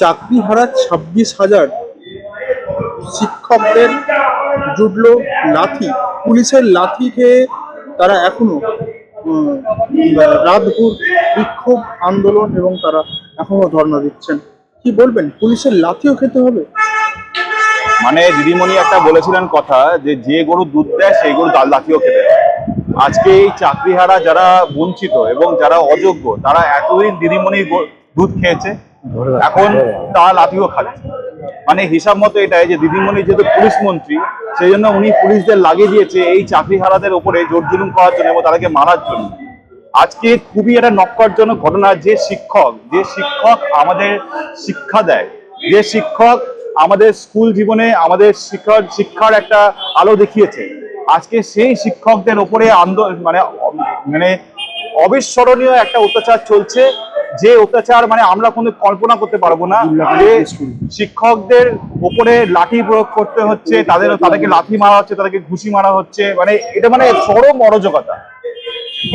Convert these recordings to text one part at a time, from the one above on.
চাকরি হারা ছাব্বিশ হাজার শিক্ষকদের জুটলো লাথি। পুলিশের লাথি খেয়ে তারা এখনও রাতভর বিক্ষোভ, আন্দোলন এবং তারা এখনও ধর্ণা দিচ্ছেন। কি বলবেন? পুলিশের লাথিও খেতে হবে? মানে দিদিমণি একটা বলেছিলেন কথা যে যে গরু দুধ দেয়, সেই গরু লাঠিও খেতে। আজকে এই চাকরিহারা যারা বঞ্চিত এবং যারা অযোগ্য, তারা এতদিন দিদিমণি দুধ খেয়েছে? এখন তারা লাঠিও খাচ্ছে। মানে হিসাব মতো এটাই যে দিদিমণি যেহেতু পুলিশ মন্ত্রী, সেই জন্য উনি পুলিশদের লাগিয়ে দিয়েছে এই চাকরিহারাদের ওপরে জোর জুলুম করার জন্য এবং তাদেরকে মারার জন্য। আজকে খুবই একটা নক্করজনক ঘটনা, যে শিক্ষক যে শিক্ষক আমাদের শিক্ষা দেয়, যে শিক্ষক আমাদের স্কুল জীবনে আমাদের শিক্ষার শিক্ষার একটা আলো দেখিয়েছে। আজকে সেই শিক্ষকদের ওপরে আন্দোলন মানে মানে অবিস্মরণীয় একটা অত্যাচার চলছে। যে অত্যাচার মানে আমরা কোনো কল্পনা করতে পারব না যে শিক্ষকদের উপরে লাঠি প্রয়োগ করতে হচ্ছে তাদের তাদেরকে লাঠি মারা হচ্ছে তাদেরকে ঘুষি মারা হচ্ছে মানে এটা মানে চরম অরাজকতা।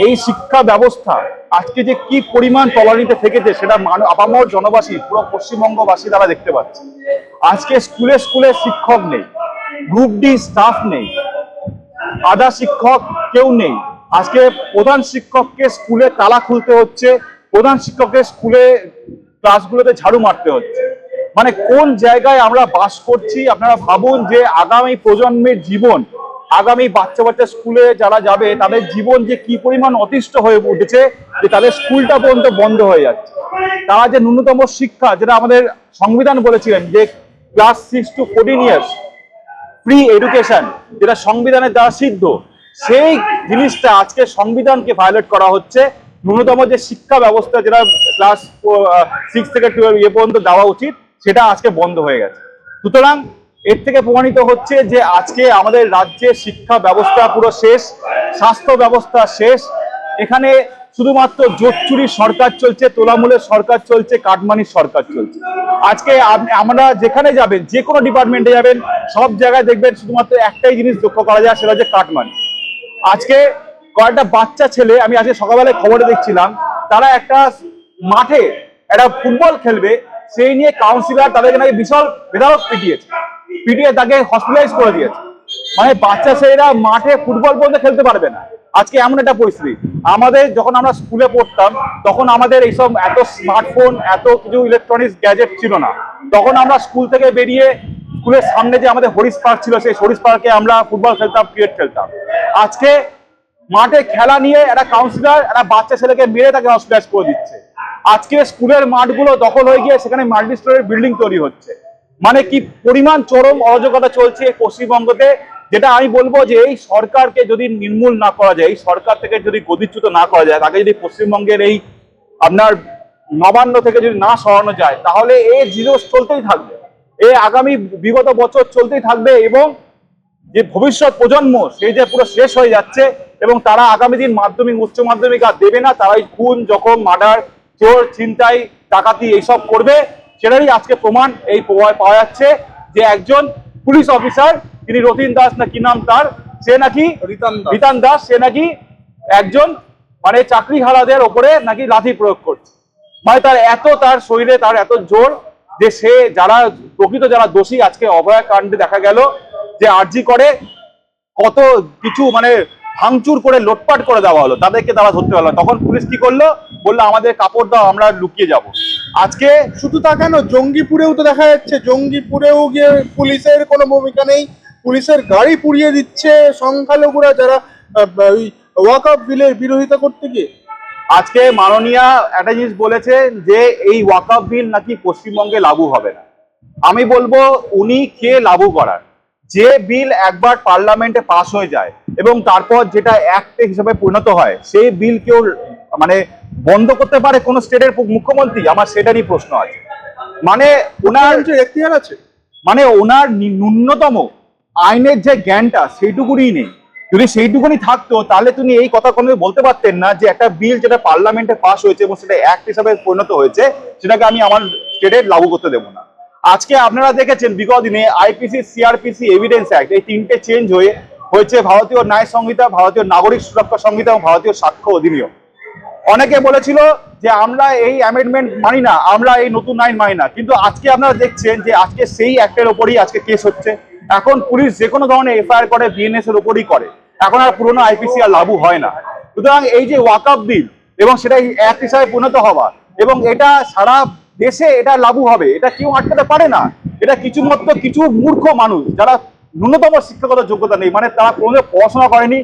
এই শিক্ষা ব্যবস্থা আজকে যে কি পরিমাণ তলানিতে থেকেছে সেটা আপামর জনবাসী পুরো পশ্চিমবঙ্গবাসী তারা দেখতে পাচ্ছে। আজকে স্কুলে স্কুলে শিক্ষক নেই গ্রুপ ডি স্টাফ নেই আধা শিক্ষক কেউ নেই। আজকে প্রধান শিক্ষককে স্কুলে তালা খুলতে হচ্ছে প্রধান শিক্ষককে স্কুলে ক্লাসগুলোতে ঝাড়ু মারতে হচ্ছে। মানে কোন জায়গায় আমরা বাস করছি, আপনারা ভাবুন যে আগামী প্রজন্মের জীবন, আগামী বাচ্চা বাচ্চা স্কুলে যারা যাবে, তাদের জীবন যে কি পরিমাণ অতিষ্ঠ হয়ে উঠেছে, যে তাদের স্কুলটা পর্যন্ত বন্ধ হয়ে যাচ্ছে। তারা যে ন্যূনতম শিক্ষা, যেটা আমাদের সংবিধান বলেছিলেন যে class six to fourteen years, free education, যেটা সংবিধানের দ্বারা সিদ্ধ, সেই জিনিসটা আজকে সংবিধানকে ভায়োলেট করা হচ্ছে। ন্যূনতম যে শিক্ষা ব্যবস্থা যেটা ক্লাস সিক্স থেকে টুয়েলভ ইয়ে পর্যন্ত দেওয়া উচিত, সেটা আজকে বন্ধ হয়ে গেছে। সুতরাং এর থেকে প্রমাণিত হচ্ছে যে আজকে আমাদের রাজ্যে শিক্ষা ব্যবস্থা পুরো শেষ, স্বাস্থ্য ব্যবস্থা শেষ। এখানে শুধুমাত্র জোটচুরি সরকার চলছে, তোলামূলের সরকার চলছে, কাটমানির সরকার চলছে। আজকে আমরা যেখানে যাবেন, যে কোনো ডিপার্টমেন্টে যাবেন, সব জায়গায় দেখবেন শুধুমাত্র একটাই জিনিস লক্ষ্য করা যায়, সেটা হচ্ছে কাটমানি। আজকে কয়েকটা বাচ্চা ছেলে, আমি আজকে সকালবেলায় খবরে দেখছিলাম, তারা একটা মাঠে একটা ফুটবল খেলবে, সেই নিয়ে কাউন্সিলর তাদেরকে নাকি বিশাল বেধারক পিটিয়েছে। পিটিয়ে তাকে হসপিটালাইজ করে দিয়েছে। মানে বাচ্চা ছেলেরা মাঠে ফুটবল পর্যন্ত খেলতে পারবে না। আজকে এমন একটা পরিস্থিতি। আমাদের যখন আমরা স্কুলে পড়তাম, তখন আমাদের এইসব এত স্মার্টফোন এত কিছু ইলেকট্রনিক্স গ্যাজেট ছিল না। তখন আমরা স্কুল থেকে বেরিয়ে স্কুলের সামনে যে আমাদের হরিশ পার্ক ছিল, সেই হরিশ পার্কে আমরা ফুটবল খেলতাম ক্রিকেট খেলতাম। আজকে মাঠে খেলা নিয়ে একটা কাউন্সিলর একটা বাচ্চা ছেলেকে মেরে তাকে হসপিটালাইজ করে দিচ্ছে। আজকে স্কুলের মাঠগুলো দখল হয়ে গিয়ে সেখানে মাল্টি স্টোরের বিল্ডিং তৈরি হচ্ছে। মানে কি পরিমাণ চরম অরাজকতা চলছে পশ্চিমবঙ্গতে, যেটা আমি বলব যে এই সরকারকে যদি নির্মূল না করা যায়, এই সরকার থেকে যদি গদিচ্যুত না করা যায়, তাকে যদি পশ্চিমবঙ্গের এই আপনার নবান্ন থেকে যদি না সরানো যায়, তাহলে এই জিরো চলতেই থাকবে। এ আগামী বিগত বছর চলতেই থাকবে এবং যে ভবিষ্যৎ প্রজন্ম সেই যে পুরো শেষ হয়ে যাচ্ছে এবং তারা আগামী দিন মাধ্যমিক উচ্চ মাধ্যমিক আর দেবে না তারাই খুন জখম মার্ডার চোর ছিনতাই ডাকাতি এইসব করবে সেটারই আজকে প্রমাণ এই পাওয়া- যাচ্ছে যে একজন পুলিশ অফিসার তিনি রতিন দাস না কি নাম তার সে নাকি রিতান দাস। রিতান দাস সে নাকি একজন মানে চাকরি হারাদের ওপরে নাকি লাঠি প্রয়োগ করছে মানে তার এত তার শরীরে তার এত জোর যে সে যারা প্রকৃত যারা দোষী আজকে অভয়া কাণ্ডে দেখা গেল যে আর্জি করে কত কিছু মানে ভাঙচুর করে লোটপাট করে দেওয়া হলো তাদেরকে তারা ধরতে পারল তখন পুলিশ কি করল? বলল আমাদের কাপড় দাও আমরা লুকিয়ে যাব। আজকে শুধু তা কেন? জঙ্গিপুরেও তো দেখা যাচ্ছে জঙ্গিপুরেও গিয়ে পুলিশের কোনো ভূমিকা নেই। পুলিশের গাড়ি পুড়িয়ে দিচ্ছে সংখ্যালঘুরা যারা ওয়াকআপ বিলের বিরোধিতা করতে গিয়ে। আজকে মাননীয়া একটা জিনিস বলেছেন যে এই ওয়াকআপ বিল নাকি পশ্চিমবঙ্গে লাগু হবে না। আমি বলব উনি কে লাগু করার। যে বিল একবার পার্লামেন্টে পাস হয়ে যায় এবং তারপর যেটা অ্যাক্ট হিসেবে পরিণত হয় সেই বিল কেউ মানে বন্ধ করতে পারে কোন স্টেটের মুখ্যমন্ত্রী? আমার সেটারই প্রশ্ন আছে। মানে ওনার যে এখতিয়ার আছে? মানে ওনার ন্যূনতম আইনের যে জ্ঞানটা সেইটুকুনি নেই। যদি সেইটুকুনি থাকতো তাহলে তিনি এই কথা কোনো বলতে পারতেন না যে একটা বিল যেটা পার্লামেন্টে পাস হয়েছে এবং সেটা অ্যাক্ট হিসাবে পরিণত হয়েছে সেটাকে আমি আমার স্টেটে লাগু করতে দেবো না। আজকে আপনারা দেখেছেন, বিগত দিনে আইপিসি সিআরপিসি এভিডেন্স অ্যাক্ট এই তিনটে চেঞ্জ হয়ে হয়েছে ভারতীয় ন্যায় সংহিতা, ভারতীয় নাগরিক সুরক্ষা সংহিতা এবং ভারতীয় সাক্ষ্য অধিনিয়ম। অনেকে বলেছিল যে আমরা এই অ্যামেন্ডমেন্ট মানি না, আমরা এই নতুন আইন মানি না। কিন্তু আজকে আপনারা দেখছেন যে আজকে সেই অ্যাক্টের ওপরই আজকে কেস হচ্ছে। এখন পুলিশ যে কোনো ধরনের এফআইআর করে বিএনএস এর ওপরই করে। এখন আর পুরোনো আইপিসি আর লাগু হয় না। সুতরাং এই যে ওয়াকআপ বিল এবং সেটা এক হিসাবে পরিণত হওয়া এবং এটা সারা দেশে এটা লাগু হবে, এটা কেউ আটকাতে পারে না। এটা কিছু মাত্র কিছু মূর্খ মানুষ যারা ন্যূনতম শিক্ষাগত যোগ্যতা নেই মানে তারা কোনো পড়াশোনা করেনি,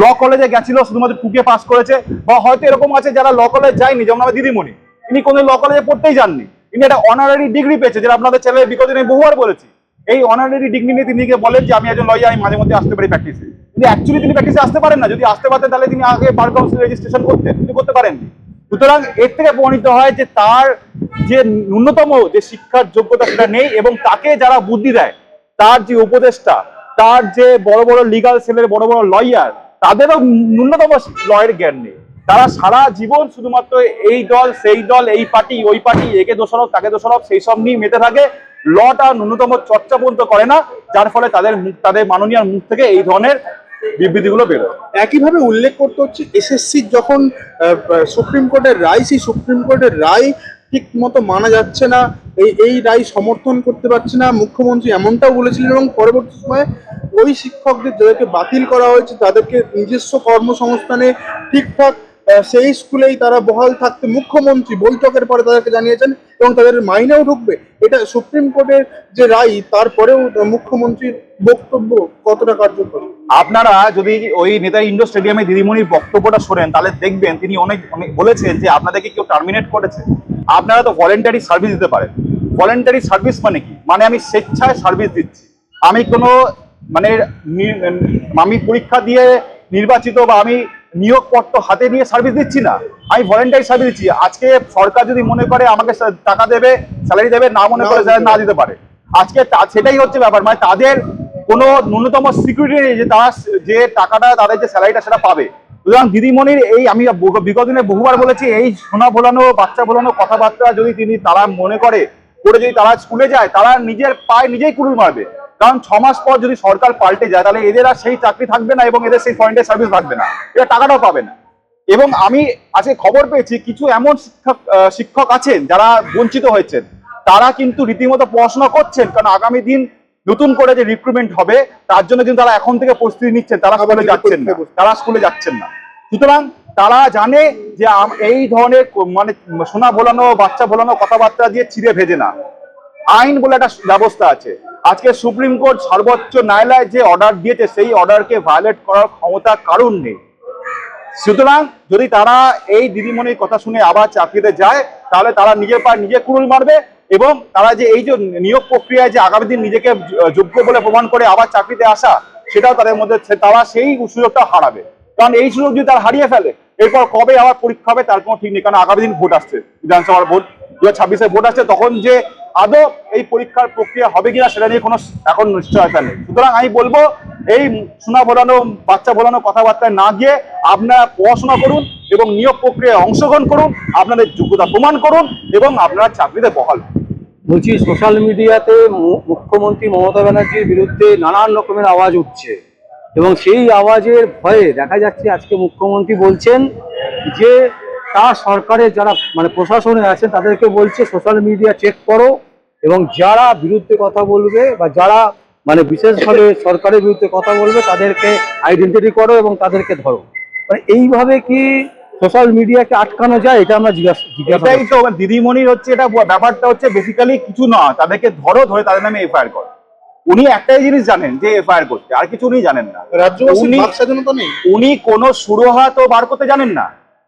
ল কলেজে গেছিল, শুধুমাত্র টুকে পাস করেছে, বা হয়তো এরকম আছে যারা ল কলেজ যায়নি, যেমন আমার দিদিমণি। ইনি কোনো ল কলেজে পড়তেই যাননি। ইনি একটা অনারারি ডিগ্রি পেয়েছে, যেটা আপনাদের ছেলে বিগত দিনে বহুবার বলেছি। এই অনারারি ডিগ্রি নিয়ে তিনি বলেন যে, আমি একজন লয়ার আমি মাঝে মধ্যে আসতে পারি প্র্যাকটিসে কিন্তু অ্যাকচুয়ালি তিনি প্র্যাকটিসে আসতে পারেন না। যদি আসতে পারতেন, তাহলে তিনি আগে বার কাউন্সিল রেজিস্ট্রেশন করতেন তিনি করতে পারেননি। সুতরাং এর থেকে প্রমাণিত হয় যে তার যে ন্যূনতম যে শিক্ষার যোগ্যতা সেটা নেই এবং তাকে যারা বুদ্ধি দেয়, তার যে উপদেষ্টা, তার যে বড় বড় লিগাল সেলের বড় বড় লয়ার তাদেরও ন্যূনতম লয়ের জ্ঞান নেই। তারা সারা জীবন শুধুমাত্র এই দল, সেই দল, এই পার্টি, ওই পার্টি, একে দোষারোপ, তাকে দোষারোপ, সেই সব নিয়ে মেতে থাকে। লটা ন্যূনতম চর্চা পর্যন্ত করে না, যার ফলে তাদের তাদের মাননীয় মুখ থেকে এই ধরনের বিবৃতিগুলো বেরোয় একইভাবে উল্লেখ করতে হচ্ছে এসএসসি যখন সুপ্রিম কোর্টের রায়, সেই সুপ্রিম কোর্টের রায় ঠিক মতো মানা যাচ্ছে না, এই এই রায় সমর্থন করতে পারছে না, মুখ্যমন্ত্রী এমনটাও বলেছিলেন এবং পরবর্তী সময়ে ওই শিক্ষকদের যাদেরকে বাতিল করা হয়েছে, তাদেরকে নিজস্ব কর্মসংস্থানে ঠিকঠাক সেই স্কুলেই তারা বহাল থাকতে মুখ্যমন্ত্রী বৈঠকের পরে তাদেরকে জানিয়েছেন এবং তাদের মাইনেও ঢুকবে। এটা সুপ্রিম কোর্টের যে রায়, তারপরেও মুখ্যমন্ত্রীর বক্তব্য কতটা কার্যকর? আপনারা যদি ওই নেতা ইন্ডোর স্টেডিয়ামে দিদিমণির বক্তব্যটা শোনেন, তাহলে দেখবেন তিনি অনেক অনেক বলেছেন যে আপনাদেরকে কেউ টার্মিনেট করেছে। আপনারা তো ভলেন্টারি সার্ভিস দিতে পারেন। ভলেন্টারি সার্ভিস মানে কি? মানে আমি স্বেচ্ছায় সার্ভিস দিচ্ছি। আমি কোনো মানে আমি পরীক্ষা দিয়ে নির্বাচিত বা আমি নিয়োগপত্র হাতে নিয়ে সার্ভিস দিচ্ছি না। আমি ভলেন্টারি সার্ভিস দিচ্ছি। আজকে সরকার যদি মনে করে আমাকে টাকা দেবে স্যালারি দেবে না মনে করে না দিতে পারে। আজকে সেটাই হচ্ছে ব্যাপার। মানে তাদের কোনো ন্যূনতম সিকিউরিটি নেই যে তারা যে টাকাটা তাদের যে স্যালারিটা সেটা পাবে। সুতরাং দিদিমণির এই আমি বিগত দিনে বহুবার বলেছি এই সোনা ভোলানো বাচ্চা ভোলানো কথাবার্তা যদি তিনি তারা মনে করে করে যদি তারা স্কুলে যায় তারা নিজের পায়ে নিজেই কুড়ুল মারবে। কারণ ছ মাস পর যদি সরকার পাল্টে যায় তাহলে এদের আর সেই চাকরি থাকবে না এবং এদের সেই ফরেন্টের সার্ভিস থাকবে না। এরা টাকাটাও পাবে না। এবং আমি আজকে খবর পেয়েছি কিছু এমন শিক্ষক শিক্ষক আছেন যারা বঞ্চিত হয়েছেন। তারা কিন্তু রীতিমতো পড়াশোনা করছেন কারণ আগামী দিন নতুন করে যে রিক্রুটমেন্ট হবে তার জন্য কিন্তু তারা এখন থেকে প্রস্তুতি নিচ্ছেন। তারা স্কুলে যাচ্ছেন না। তারা স্কুলে যাচ্ছেন না। সুতরাং তারা জানে যে এই ধরনের মানে সোনা ভোলানো বাচ্চা ভোলানো কথাবার্তা দিয়ে চিড়ে ভেজে না। আইন বলে একটা ব্যবস্থা আছে। আজকে সুপ্রিম কোর্ট সর্বোচ্চ ন্যায়ালয় যে অর্ডার দিয়েছে, সেই অর্ডারকে ভায়োলেট করার ক্ষমতা কারণ নেই? সুতরাং যদি তারা এই দিদিমণির কথা শুনে আবার চাকরিতে যায়, তাহলে তারা নিজের পায়ে নিজে কুড়ুল মারবে এবং তারা যে এই যে নিয়োগ প্রক্রিয়ায় যে আগামী দিন নিজেকে যোগ্য বলে প্রমাণ করে আবার চাকরিতে আসা, সেটাও তাদের মধ্যে তারা সেই সুযোগটা হারাবে। কারণ এই সুযোগ যদি তারা হারিয়ে ফেলে, এরপর কবে আবার পরীক্ষা হবে তার কোনো ঠিক নেই, কারণ আগামী দিন ভোট আসছে। বিধানসভার ভোট, দু হাজার ভোট আসছে, তখন যে আদৌ এই পরীক্ষার প্রক্রিয়া হবে কিনা সেটা নিয়ে কোনো এখন নিশ্চয়তা নেই। সুতরাং আমি বলব, এই শোনা বলানো বাচ্চা বলানো কথাবার্তায় না গিয়ে আপনারা পড়াশোনা করুন এবং নিয়োগ প্রক্রিয়ায় অংশগ্রহণ করুন, আপনাদের যোগ্যতা প্রমাণ করুন এবং আপনারা চাকরিতে বহাল বলছি সোশ্যাল মিডিয়াতে মুখ্যমন্ত্রী মমতা ব্যানার্জির বিরুদ্ধে নানান রকমের আওয়াজ উঠছে এবং সেই আওয়াজের ভয়ে দেখা যাচ্ছে আজকে মুখ্যমন্ত্রী বলছেন যে তার সরকারের যারা মানে প্রশাসনে আছেন তাদেরকে বলছে সোশ্যাল মিডিয়া চেক করো এবং যারা বিরুদ্ধে কথা বলবে বা যারা মানে বিশেষভাবে সরকারের বিরুদ্ধে কথা বলবে তাদেরকে আইডেন্টিটি করো এবং তাদেরকে ধরো। মানে এইভাবে কি সোশ্যাল মিডিয়াকে আটকানো যায় এটা আমরা জিজ্ঞাসা জিজ্ঞাসা এটাই তো দিদিমণির হচ্ছে এটা ব্যাপারটা হচ্ছে বেসিক্যালি কিছু না তাদেরকে ধরো ধরে তাদের নামে এফআইআর করো। উনি একটাই জিনিস জানেন যে এফআইআর করতে আর কিছু উনি জানেন না। উনি কোনো সুরহা তো বার করতে জানেন না।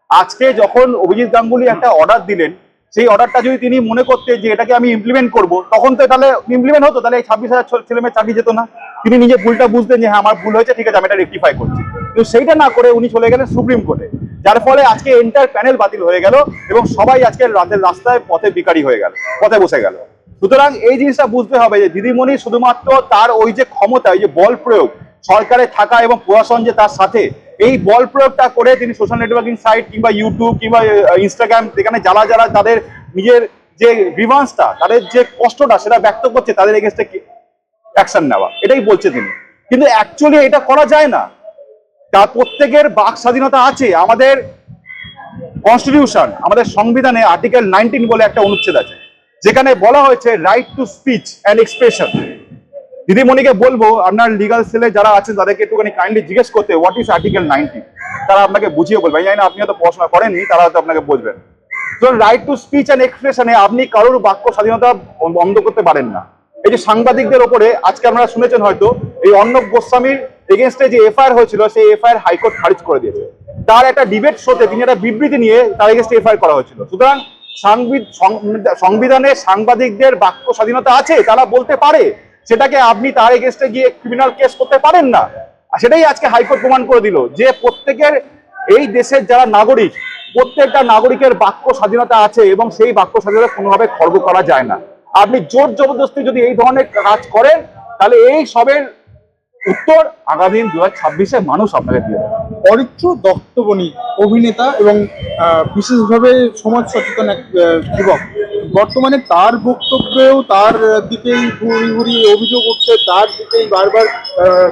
আজকে যখন অভিজিৎ গাঙ্গুলি একটা অর্ডার দিলেন সেই অর্ডারটা যদি তিনি মনে করতেন যে এটাকে আমি ইমপ্লিমেন্ট করব, তখন তো তাহলে ইমপ্লিমেন্ট হতো, তাহলে এই ছাব্বিশ হাজার ছেলে মেয়ে চাকরি যেত না। তিনি নিজে ভুলটা বুঝতেন যে হ্যাঁ আমার ভুল হয়েছে, ঠিক আছে, আমি এটা রেক্টিফাই করছি। কিন্তু সেইটা না করে উনি চলে গেলেন সুপ্রিম কোর্টে, যার ফলে আজকে এন্টার প্যানেল বাতিল হয়ে গেল এবং সবাই আজকে রাতের রাস্তায় পথে বিকারি হয়ে গেল, পথে বসে গেল। সুতরাং এই জিনিসটা বুঝতে হবে যে, দিদিমণি শুধুমাত্র তার ওই যে ক্ষমতা, ওই যে বল প্রয়োগ, সরকারে থাকা এবং প্রশাসন যে তার সাথে এই বল প্রয়োগটা করে তিনি সোশ্যাল নেটওয়ার্কিং সাইট কিংবা ইউটিউব কিংবা ইনস্টাগ্রাম যেখানে যারা যারা তাদের নিজের যে গ্রিভান্সটা তাদের যে কষ্টটা সেটা ব্যক্ত করছে, তাদের এগেনস্টে অ্যাকশন নেওয়া। এটাই বলছে তিনি। কিন্তু অ্যাকচুয়ালি এটা করা যায় না। তার প্রত্যেকের বাক স্বাধীনতা আছে। আমাদের কনস্টিটিউশন আমাদের সংবিধানে আর্টিকেল নাইনটিন বলে একটা অনুচ্ছেদ আছে। যেখানে বলা হয়েছে right to speech and expression দিদিমণিকে বলব, আপনার লিগাল সেলে যারা আছেন, তাদেরকে একটুখানি কাইন্ডলি জিজ্ঞেস করতে হোয়াট ইজ আর্টিকেল নাইনটি তারা আপনাকে বুঝিয়ে বলবে। জানি না আপনি হয়তো পড়াশোনা করেননি, তারা হয়তো আপনাকে বুঝবেন তো রাইট টু স্পিচ অ্যান্ড এক্সপ্রেশনে আপনি কারোর বাক্য স্বাধীনতা বন্ধ করতে পারেন না। এই যে সাংবাদিকদের ওপরে, আজকে আপনারা শুনেছেন হয়তো, এই অর্ণব গোস্বামীর এগেনস্টে যে এফআইআর হয়েছিল, সেই এফআইআর হাইকোর্ট খারিজ করে দিয়েছে। তার একটা ডিবেট শোতে তিনি একটা বিবৃতি নিয়ে তার এগেনস্টে এফআইআর করা হয়েছিল। সুতরাং সাংবিধ- সংবিধানে সাংবাদিকদের বাক্য স্বাধীনতা আছে, তারা বলতে পারে। সেটাকে আপনি তার এগেনস্টে গিয়ে ক্রিমিনাল কেস করতে পারেন না। সেটাই আজকে হাইকোর্ট প্রমাণ করে দিল যে প্রত্যেকের এই দেশের যারা নাগরিক, প্রত্যেকটা নাগরিকের বাক্য স্বাধীনতা আছে এবং সেই বাক্য স্বাধীনতা কোনোভাবে খর্ব করা যায় না। আপনি জোর জবরদস্তি যদি এই ধরনের কাজ করেন, তাহলে এই সবের উত্তর আগামী দু হাজার মানুষ আপনাকে দিয়ে অরিত্র দত্তবণী অভিনেতা এবং বিশেষভাবে সমাজ সচেতন এক যুবক। বর্তমানে তার বক্তব্যেও তার দিকেই ঘুরি ঘুরি অভিযোগ উঠছে, তার দিকেই বারবার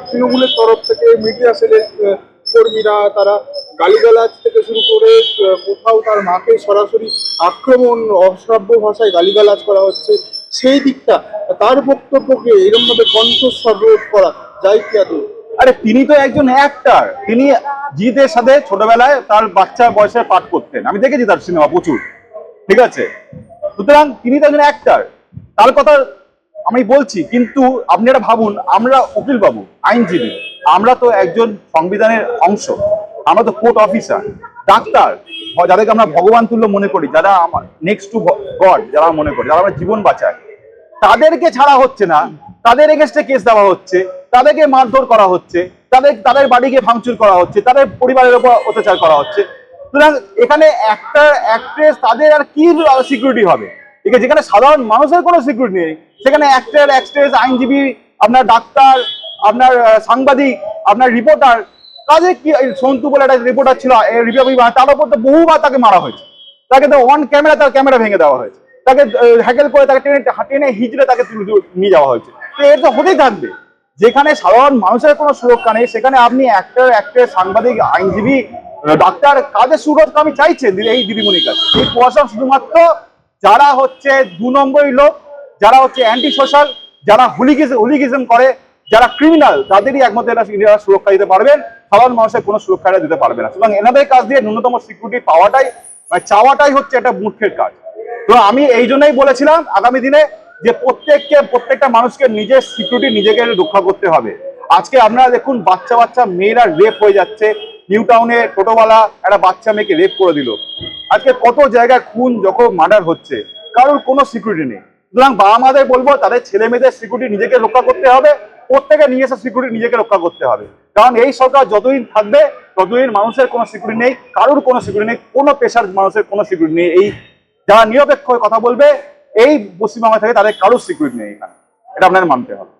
তৃণমূলের তরফ থেকে মিডিয়া সেলের কর্মীরা তারা গালিগালাজ থেকে শুরু করে কোথাও তার মাকে সরাসরি আক্রমণ, অশ্রাব্য ভাষায় গালিগালাজ করা হচ্ছে, সেই দিকটা, তার বক্তব্যকে এরমভাবে কণ্ঠস্বর রোধ করা যায় কি আদৌ আরে, তিনি তো একজন অ্যাক্টার তিনি জিদের সাথে ছোটবেলায় তার বাচ্চা বয়সে পাঠ করতেন। আমি দেখেছি তার সিনেমা প্রচুর। ঠিক আছে? সুতরাং তিনি তো একজন অ্যাক্টার তার কথা আমি বলছি, কিন্তু আপনি এটা ভাবুন, আমরা উকিল বাবু আইনজীবী, আমরা তো একজন সংবিধানের অংশ, আমরা তো কোর্ট অফিসার ডাক্তার, যাদেরকে আমরা ভগবান তুল্য মনে করি, যারা আমার নেক্সট টু গড যারা মনে করি, যারা আমরা জীবন বাঁচায়, তাদেরকে ছাড়া হচ্ছে না, তাদের এগেস্টে কেস দেওয়া হচ্ছে, তাদেরকে মারধর করা হচ্ছে, তাদের তাদের বাড়িকে ভাঙচুর করা হচ্ছে, তাদের পরিবারের উপর অত্যাচার করা হচ্ছে সুতরাং এখানে অ্যাক্টার অ্যাক্ট্রেস তাদের আর কি সিকিউরিটি হবে? ঠিক যেখানে সাধারণ মানুষের কোনো সিকিউরিটি নেই, সেখানে অ্যাক্টর অ্যাক্ট্রেস আইনজীবী, আপনার ডাক্তার, আপনার সাংবাদিক, আপনার রিপোর্টার কাজে কি সন্তু বলে একটা রিপোর্টার ছিল তার উপর তো বহুবার তাকে মারা হয়েছে। তাকে তো অন ক্যামেরা তার ক্যামেরা ভেঙে দেওয়া হয়েছে। তাকে হ্যাকেল করে তাকে টেনে টেনে হিজড়ে তাকে নিয়ে যাওয়া হয়েছে। তো এর তো হতেই থাকবে। যেখানে সাধারণ মানুষের কোনো সুরক্ষা নেই, সেখানে আপনি অ্যাক্টর অ্যাক্টর সাংবাদিক, আইনজীবী ডাক্তার কাজের সুরক্ষা আমি চাইছেন এই দিদিমণির কাছে। এই প্রশাসন শুধুমাত্র যারা হচ্ছে দু নম্বরই লোক, যারা হচ্ছে অ্যান্টি সোশ্যাল যারা হুলিগিজম হুলিগিজম করে, যারা ক্রিমিনাল তাদেরই একমাত্র এরা সুরক্ষা দিতে পারবেন। সাধারণ মানুষের কোনো সুরক্ষা দিতে পারবে না। সুতরাং এনাদের কাছ দিয়ে ন্যূনতম সিকিউরিটি পাওয়াটাই মানে চাওয়াটাই হচ্ছে একটা মূর্খের কাজ। তো আমি এই জন্যই বলেছিলাম আগামী দিনে যে প্রত্যেককে, প্রত্যেকটা মানুষকে নিজের সিকিউরিটি নিজেকে রক্ষা করতে হবে। আজকে আপনারা দেখুন বাচ্চা বাচ্চা মেয়েরা রেপ হয়ে যাচ্ছে। নিউ টাউনে টোটোওয়ালা একটা বাচ্চা মেয়েকে রেপ করে দিল। আজকে কত জায়গায় খুন যখন মার্ডার হচ্ছে। কারোর কোনো সিকিউরিটি নেই। সুতরাং বাবা মাদের বলব, তাদের ছেলে মেয়েদের সিকিউরিটি নিজেকে রক্ষা করতে হবে, প্রত্যেকে নিজস্ব সিকিউরিটি নিজেকে রক্ষা করতে হবে। কারণ এই সরকার যতদিন থাকবে, ততদিন মানুষের কোনো সিকিউরিটি নেই, কারোর কোনো সিকিউরিটি নেই, কোনো পেশার মানুষের কোনো সিকিউরিটি নেই। এই যারা নিরপেক্ষ কথা বলবে, এই পশ্চিমবঙ্গে থেকে তাদের কারোর সিকিউরিটি নেই এখানে। এটা আপনাদের মানতে হবে।